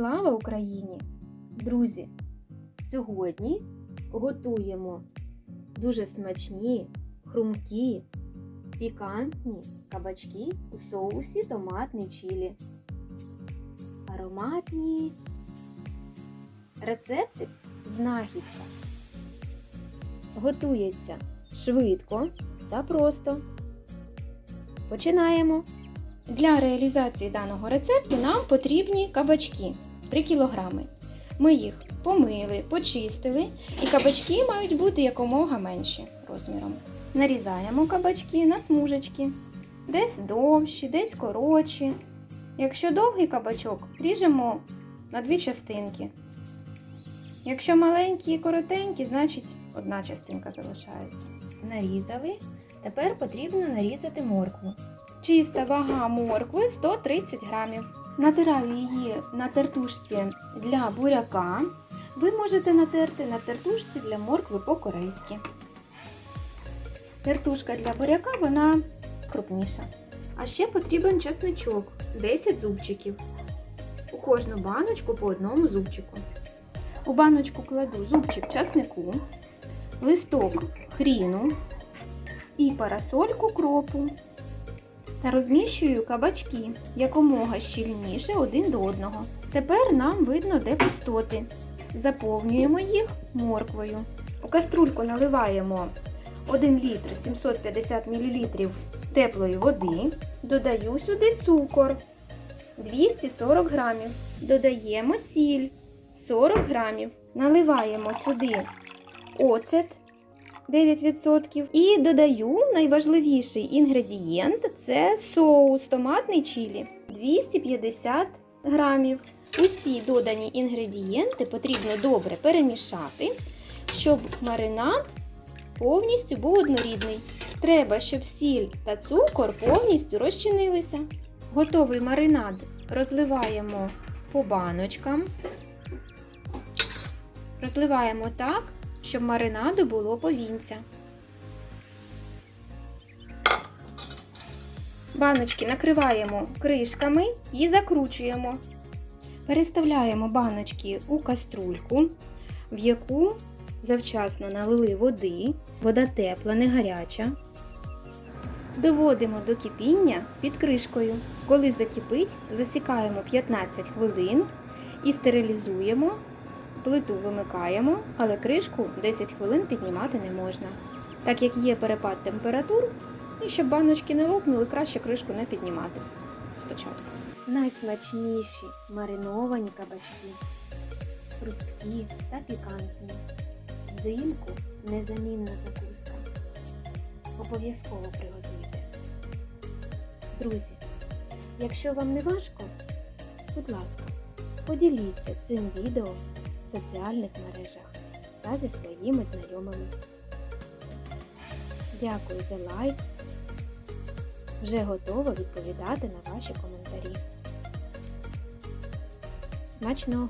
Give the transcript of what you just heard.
Слава Україні! Друзі! Сьогодні готуємо дуже смачні, хрумкі, пікантні кабачки у соусі томатний чилі. Ароматні рецепти знахідка. Готується швидко та просто. Починаємо. Для реалізації даного рецепту нам потрібні кабачки 3 кг. Ми їх помили, почистили, і кабачки мають бути якомога менші розміром. Нарізаємо кабачки на смужечки, десь довші, десь коротші. Якщо довгий кабачок, ріжемо на дві частинки. Якщо маленькі і коротенькі, значить одна частинка залишається. Нарізали. Тепер потрібно нарізати моркву. Чиста вага моркви 130 грамів. Натираю її на тертушці для буряка. Ви можете натерти на тертушці для моркви по-корейськи. Тертушка для буряка вона крупніша. А ще потрібен чесничок 10 зубчиків. У кожну баночку по одному зубчику. У баночку кладу зубчик часнику, листок хріну і парасольку кропу та розміщую кабачки якомога щільніше один до одного. Тепер нам видно, де пустоти. Заповнюємо їх морквою. У каструльку наливаємо 1 літр 750 мл теплої води. Додаю сюди цукор 240 грамів. Додаємо сіль 40 грамів. Наливаємо сюди оцет 9%. І додаю найважливіший інгредієнт це соус томатний чилі 250 грамів. Усі додані інгредієнти потрібно добре перемішати, щоб маринад повністю був однорідний. Треба, щоб сіль та цукор повністю розчинилися. Готовий маринад розливаємо по баночкам. Розливаємо так, щоб маринаду було повінця. Баночки накриваємо кришками і закручуємо. Переставляємо баночки у каструльку, в яку завчасно налили води, вода тепла, не гаряча. Доводимо до кипіння під кришкою. Коли закипить, засікаємо 15 хвилин і стерилізуємо Плиту вимикаємо, але кришку 10 хвилин піднімати не можна. Так як є перепад температур, і щоб баночки не лопнули, краще кришку не піднімати спочатку. Найсмачніші мариновані кабачки, хрусткі та пікантні. Взимку незамінна закуска. Обов'язково приготуйте. Друзі, якщо вам не важко, будь ласка, поділіться цим відео соціальних мережах та зі своїми знайомими. Дякую за лайк. Вже готова відповідати на ваші коментарі. Смачного!